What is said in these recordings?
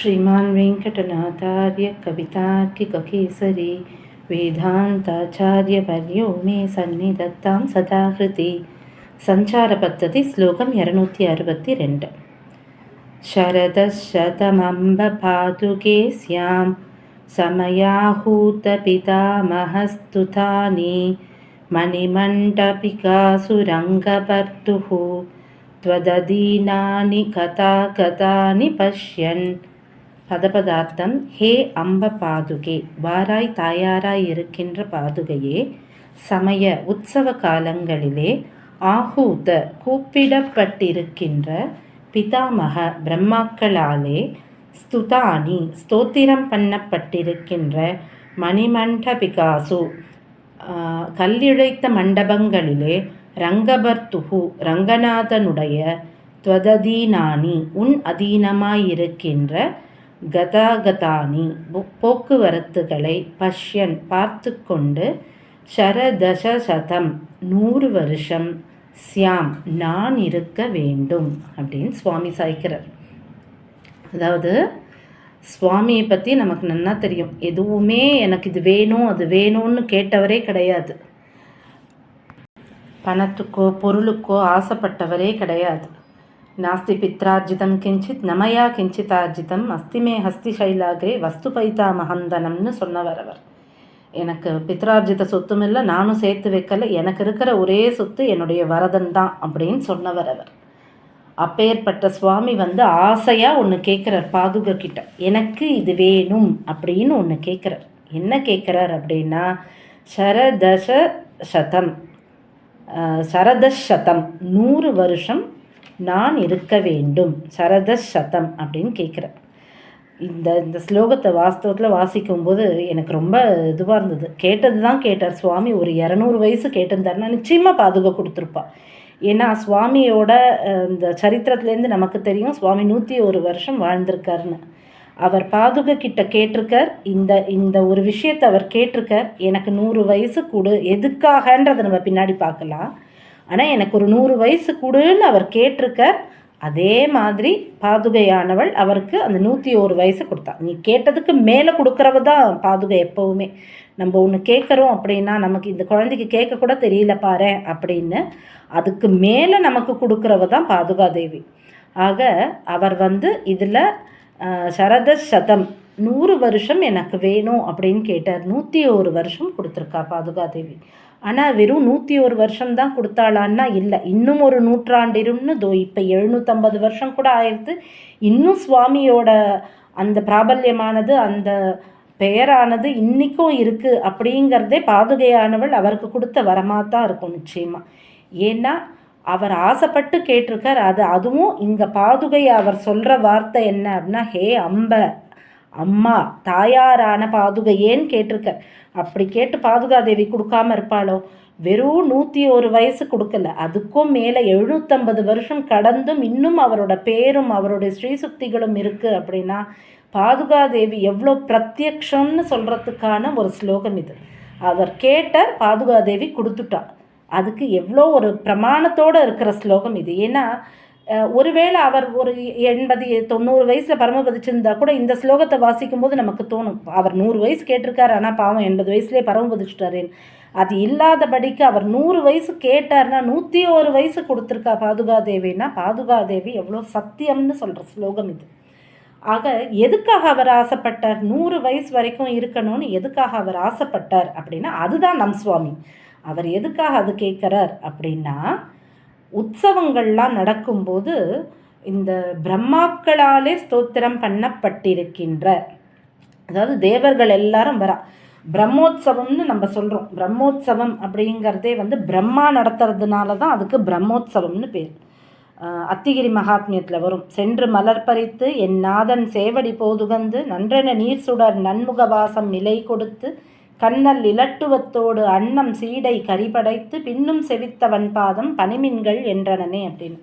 श्रीमान् वेङ्कटनाचार्यकवितार्किककेसरी वेदान्ताचार्यवर्यो मे सन्निधत्तां सदाहृति। सञ्चारपद्धति श्लोकम् इरनूति एरनूति अरवतिरेण्ड् शरदशतमम्बपादुके स्यां समयाहूतपितामहस्तुतानि मणिमण्डपिकासुरङ्गभर्तुः कथा कथानि पश्यन्। பதபதார்த்தம் ஹே அம்ப பாதுகே வாராய் தாயாராய் இருக்கின்ற பாதுகையே சமய உற்சவ காலங்களிலே ஆகூத கூப்பிடப்பட்டிருக்கின்ற பிதாமக பிரம்மாக்களாலே ஸ்துதானி ஸ்தோத்திரம் பண்ணப்பட்டிருக்கின்ற மணிமண்டபிகாசு கல்லிழைத்த மண்டபங்களிலே ரங்கபர்த்துகு ரங்கநாதனுடைய துவததீனானி உன் அதீனமாயிருக்கின்ற கதாகதானி போக்குவரத்துகளை பஷ்யன் பார்த்து கொண்டு சரதசதம் நூறு வருஷம் சியாம் நான் இருக்க வேண்டும் அப்படின்னு சுவாமி சாய்க்கிறார். அதாவது சுவாமியை பற்றி நமக்கு நல்லா தெரியும். எதுவுமே எனக்கு இது வேணும் அது வேணும்னு கேட்டவரே கிடையாது. பணத்துக்கோ பொருளுக்கோ ஆசைப்பட்டவரே கிடையாது. நாஸ்தி பித்ரார்ஜிதம் கிஞ்சித் நமயா கிஞ்சிதார்ஜிதம் அஸ்திமே ஹஸ்தி சைலாகே வஸ்து பைதா மகந்தனம்னு சொன்னவர் அவர் எனக்கு பித்ரார்ஜித சொத்தும் இல்லை நானும் சேர்த்து வைக்கல எனக்கு இருக்கிற ஒரே சொத்து என்னுடைய வரதன் தான் அப்படின்னு சொன்னவர் அவர் அப்பேற்பட்ட சுவாமி வந்து ஆசையாக ஒன்று கேட்குறார் பாதுக கிட்ட எனக்கு இது வேணும் அப்படின்னு ஒன்று கேட்குறார் என்ன கேட்குறார் அப்படின்னா சரதச சதம். சரதசதம் நூறு வருஷம் நான் இருக்க வேண்டும். சரதசதம் அப்படின்னு கேட்குறேன் இந்த இந்த ஸ்லோகத்தை வாஸ்தவத்தில் வாசிக்கும்போது எனக்கு ரொம்ப இதுவாக இருந்தது. கேட்டது தான் கேட்டார். சுவாமி ஒரு இரநூறு வயசு கேட்டிருந்தாருன்னா நிச்சயமாக பாதுகா கொடுத்துருப்பா. ஏன்னா சுவாமியோட இந்த சரித்திரத்துலேருந்து நமக்கு தெரியும் சுவாமி நூற்றி ஒரு வருஷம் வாழ்ந்திருக்காருன்னு. அவர் பாதுக கிட்ட கேட்டிருக்கார். இந்த இந்த ஒரு விஷயத்தை அவர் கேட்டிருக்கார். எனக்கு நூறு வயசு கொடு. எதுக்காகன்றதை நம்ம பின்னாடி பார்க்கலாம். ஆனால் எனக்கு ஒரு நூறு வயசு கொடுன்னு அவர் கேட்டிருக்க அதே மாதிரி பாதுகையானவள் அவருக்கு அந்த நூற்றி ஒரு வயசு கொடுத்தா. நீ கேட்டதுக்கு மேலே கொடுக்குறவ தான் பாதுகை எப்போவுமே. நம்ம ஒன்று கேட்குறோம் அப்படின்னா நமக்கு இந்த குழந்தைக்கு கேட்க கூட தெரியல பாரு அப்படின்னு அதுக்கு மேலே நமக்கு கொடுக்குறவ தான் பாதுகாதேவி. ஆக அவர் வந்து இதில் சரத சதம் நூறு வருஷம் எனக்கு வேணும் அப்படின்னு கேட்டார். நூற்றி ஒரு வருஷம் கொடுத்துருக்கா பாதுகாதேவி. ஆனால் வெறும் நூற்றி ஒரு வருஷம் தான் கொடுத்தாளான்னா இல்லை. இன்னும் ஒரு நூற்றாண்டிரும்னு தோ இப்போ எழுநூற்றம்பது வருஷம் கூட ஆயிடுத்து. இன்னும் சுவாமியோட அந்த பிராபல்யமானது அந்த பெயரானது இன்றைக்கும் இருக்குது அப்படிங்கிறதே பாதுகையானவள் அவருக்கு கொடுத்த வரமாக தான் இருக்கும் நிச்சயமாக ஏன்னா அவர் ஆசைப்பட்டு கேட்டிருக்கார். அது அதுவும் இங்கே பாதுகை அவர் சொல்கிற வார்த்தை என்ன அப்படின்னா ஹே அம்ப. அம்மா தாயாரான பாதுகையேன்னு கேட்டிருக்க. அப்படி கேட்டு பாதுகாதேவி கொடுக்காம இருப்பாளோ? வெறும் நூற்றி ஒரு வயசு கொடுக்கல. அதுக்கும் மேலே எழுநூற்றம்பது வருஷம் கடந்தும் இன்னும் அவரோட பேரும் அவருடைய ஸ்ரீசுக்திகளும் இருக்குது அப்படின்னா பாதுகாதேவி எவ்வளோ பிரத்யக்ஷம்னு சொல்கிறதுக்கான ஒரு ஸ்லோகம் இது. அவர் கேட்டார் பாதுகாதேவி கொடுத்துட்டா. அதுக்கு எவ்வளோ ஒரு பிரமாணத்தோடு இருக்கிற ஸ்லோகம் இது. ஏன்னா ஒருவேளை அவர் ஒரு எண்பது தொண்ணூறு வயசில் பரமபதிச்சிருந்தா கூட இந்த ஸ்லோகத்தை வாசிக்கும் போது நமக்கு தோணும். அவர் நூறு வயசு கேட்டிருக்காரு ஆனால் பாவம் எண்பது வயசுலேயே பரமபதிச்சிட்டாரேன்னு அது இல்லாதபடிக்கு அவர் நூறு வயசு கேட்டார்னா நூற்றி ஒரு வயசு கொடுத்துருக்கா பாதுகாதேவின்னா பாதுகாதேவி எவ்வளோ சத்தியம்னு சொல்கிற ஸ்லோகம் இது. ஆக எதுக்காக அவர் ஆசைப்பட்டார்? நூறு வயசு வரைக்கும் இருக்கணும்னு எதுக்காக அவர் ஆசைப்பட்டார்? அப்படின்னா அதுதான் நம் சுவாமி. அவர் எதுக்காக அது கேட்குறார் அப்படின்னா உற்சவங்கள்லாம் நடக்கும்போது இந்த பிரம்மாக்களாலே ஸ்தோத்திரம் பண்ணப்பட்டிருக்கின்ற அதாவது தேவர்கள் எல்லாரும் வரா. பிரம்மோத்சவம்னு நம்ம சொல்கிறோம் பிரம்மோத்சவம் அப்படிங்கிறதே வந்து பிரம்மா நடத்துறதுனால தான் அதுக்கு பிரம்மோத்சவம்னு பேர். அத்திகிரி மகாத்மியத்தில் வரும். சென்று மலர் பறித்து என் நாதன் சேவடி போதுகந்து நன்றென நீர் சுடர் நன்முகவாசம் நிலை கொடுத்து கண்ணல் இலட்டுவத்தோடு அன்னம் சீடை கரிபடைத்து பின்னும் செவித்தவன் பாதம் பனிமின்கள் என்றனனே அப்படின்னு.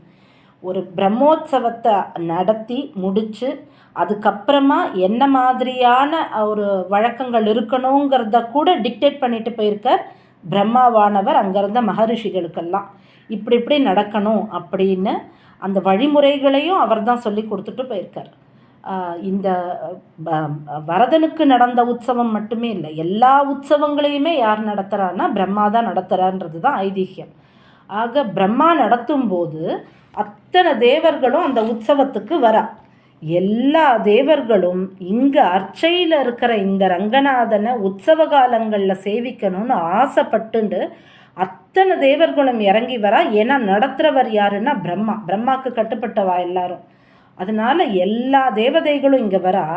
ஒரு பிரம்மோத்சவத்தை நடத்தி முடித்து அதுக்கப்புறமா என்ன மாதிரியான ஒரு வழக்கங்கள் இருக்கணுங்கிறத கூட டிக்டேட் பண்ணிட்டு போயிருக்கார் பிரம்மாவானவர் அங்கேருந்த மகரிஷிகளுக்கெல்லாம். இப்படி இப்படி நடக்கணும் அப்படின்னு அந்த வழிமுறைகளையும் அவர் தான் சொல்லி கொடுத்துட்டு போயிருக்கார். இந்த வரதனுக்கு நடந்த உற்சவம் மட்டுமே இல்லை. எல்லா உற்சவங்களையுமே யார் நடத்துகிறான்னா பிரம்மா தான் நடத்துகிறான்றது தான் ஐதீகம். ஆக பிரம்மா நடத்தும் போது அத்தனை தேவர்களும் அந்த உற்சவத்துக்கு வரா. எல்லா தேவர்களும் இங்கே அர்ச்சையில் இருக்கிற இந்த ரங்கநாதனை உற்சவ காலங்களில் சேவிக்கணும்னு ஆசைப்பட்டுண்டு அத்தனை தேவர்களும் இறங்கி வரா. ஏன்னா நடத்துகிறவர் யாருன்னா பிரம்மா. பிரம்மாவுக்கு கட்டுப்பட்டவா எல்லாரும். அதனால் எல்லா தேவதைகளும் இங்கே வரா.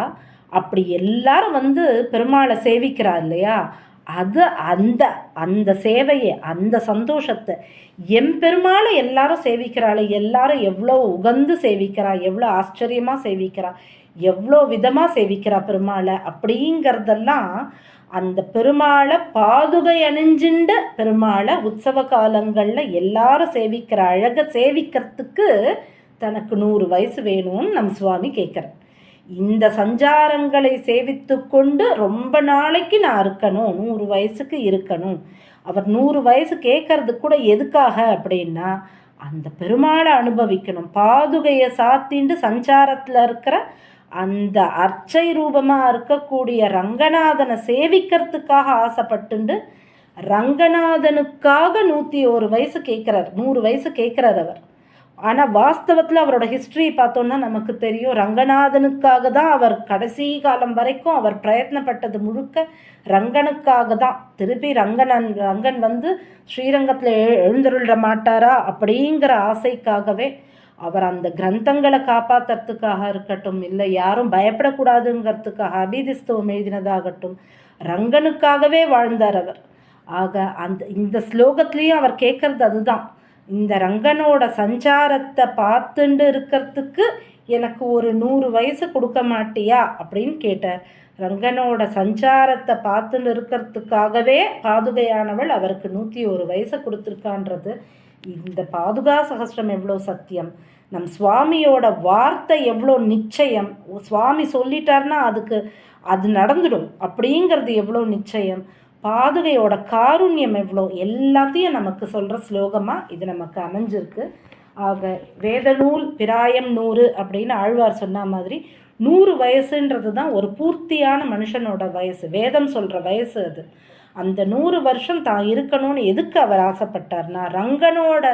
அப்படி எல்லாரும் வந்து பெருமாளை சேவிக்கிறா இல்லையா? அது அந்த அந்த சேவையை அந்த சந்தோஷத்தை எம்பெருமாளை எல்லாரும் சேவிக்கிறாள் எல்லாரும் எவ்வளோ உகந்து சேவிக்கிறா எவ்வளோ ஆச்சரியமாக சேவிக்கிறா எவ்வளோ விதமாக சேவிக்கிறா பெருமாளை அப்படிங்கிறதெல்லாம் அந்த பெருமாளை பாதுகை அணிஞ்சுண்டு பெருமாளை உற்சவ காலங்களில் எல்லாரும் சேவிக்கிற அழகை சேவிக்கிறதுக்கு தனக்கு நூறு வயசு வேணும்னு நம் சுவாமி கேட்குறார். இந்த சஞ்சாரங்களை சேவித்து கொண்டு ரொம்ப நாளைக்கு நான் இருக்கணும் நூறு வயசுக்கு இருக்கணும். அவர் நூறு வயசு கேட்கறது கூட எதுக்காக அப்படின்னா அந்த பெருமாளை அனுபவிக்கணும். பாதுகையை சாத்திண்டு சஞ்சாரத்தில் இருக்கிற அந்த அர்ச்சை ரூபமாக இருக்கக்கூடிய ரங்கநாதனை சேவிக்கிறதுக்காக ஆசைப்பட்டுண்டு ரங்கநாதனுக்காக நூற்றி ஒரு வயசு கேட்குறார் நூறு வயசு கேட்குறார் அவர். ஆனால் வாஸ்தவத்தில் அவரோட ஹிஸ்ட்ரி பார்த்தோன்னா நமக்கு தெரியும். ரங்கநாதனுக்காக தான் அவர் கடைசி காலம் வரைக்கும் அவர் பிரயத்னப்பட்டது முழுக்க ரங்கனுக்காக தான் திருப்பி ரங்கனன் ரங்கன் வந்து ஸ்ரீரங்கத்தில் எழுந்தருளிட மாட்டாரா அப்படிங்கிற ஆசைக்காகவே அவர் அந்த கிரந்தங்களை காப்பாற்றுறதுக்காக இருக்கட்டும் இல்லை யாரும் பயப்படக்கூடாதுங்கிறதுக்காக அபிதிஸ்தவம் எழுதினதாகட்டும் ரங்கனுக்காகவே வாழ்ந்தார் அவர். ஆக அந்த இந்த ஸ்லோகத்துலேயும் அவர் கேட்குறது அதுதான். இந்த ரங்கனோட சஞ்சாரத்தை பார்த்துண்டு இருக்கிறதுக்கு எனக்கு ஒரு நூறு வயசு கொடுக்க மாட்டியா? அப்படின்னு கேட்டார். ரங்கனோட சஞ்சாரத்தை பார்த்துட்டு இருக்கிறதுக்காகவே பாதுகையானவள் அவருக்கு நூற்றி ஒரு வயசை கொடுத்துருக்கான்றது. இந்த பாதுகா சகசிரம் எவ்வளோ சத்தியம்? நம் சுவாமியோட வார்த்தை எவ்வளோ நிச்சயம்? சுவாமி சொல்லிட்டார்னா அதுக்கு அது நடந்துடும் அப்படிங்கிறது எவ்வளோ நிச்சயம்? பாதுகையோட காருண்யம் எவ்வளோ எல்லாத்தையும் நமக்கு சொல்கிற ஸ்லோகமாக இது நமக்கு அமைஞ்சிருக்கு. ஆக வேதநூல் பிராயம் நூறு அப்படின்னு ஆழ்வார் சொன்ன மாதிரி நூறு வயசுன்றது தான் ஒரு பூர்த்தியான மனுஷனோட வயசு வேதம் சொல்கிற வயசு அது. அந்த நூறு வருஷம் தான் இருக்கணும்னு எதுக்கு அவர் ஆசைப்பட்டார்னா ரங்கனோட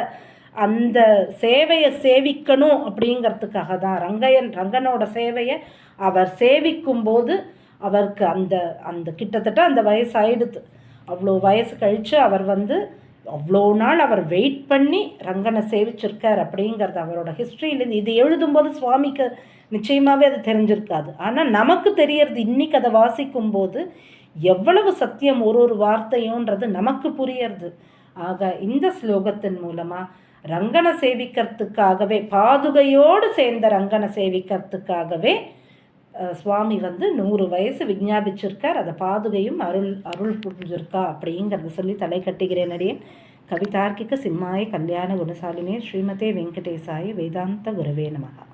அந்த சேவையை சேவிக்கணும் அப்படிங்கிறதுக்காக தான் ரங்கையன் ரங்கனோட சேவையை அவர் சேவிக்கும் போது அவருக்கு அந்த அந்த கிட்டத்தட்ட அந்த வயசு ஆயிடுது அவ்வளோ வயசு கழித்து அவர் வந்து அவ்வளோ நாள் அவர் வெயிட் பண்ணி ரங்கனை சேவிச்சிருக்கார் அப்படிங்கிறது அவரோட ஹிஸ்ட்ரியிலேருந்து இது எழுதும்போது சுவாமிக்கு நிச்சயமாகவே அது தெரிஞ்சிருக்காது. ஆனால் நமக்கு தெரியறது இன்றைக்கி அதை வாசிக்கும் போது எவ்வளவு சத்தியம் ஒரு ஒரு வார்த்தையோன்றது நமக்கு புரியறது. ஆக இந்த ஸ்லோகத்தின் மூலமாக ரங்கனை சேவிக்கிறதுக்காகவே பாதுகையோடு சேர்ந்த ரங்கனை சேவிக்கிறதுக்காகவே சுவாமி வந்து நூறு வயசு விஞ்ஞாபிச்சிருக்கார். அதை பாதுகையும் அருள் அருள் புரிஞ்சிருக்கா அப்படிங்கிறத சொல்லி தலை கட்டுகிறேன் அடியேன். கவிதார்க்கிக சிம்மாய கல்யாண குணசாலினே ஸ்ரீமதே வெங்கடேசாய வேதாந்த குருவே நமகா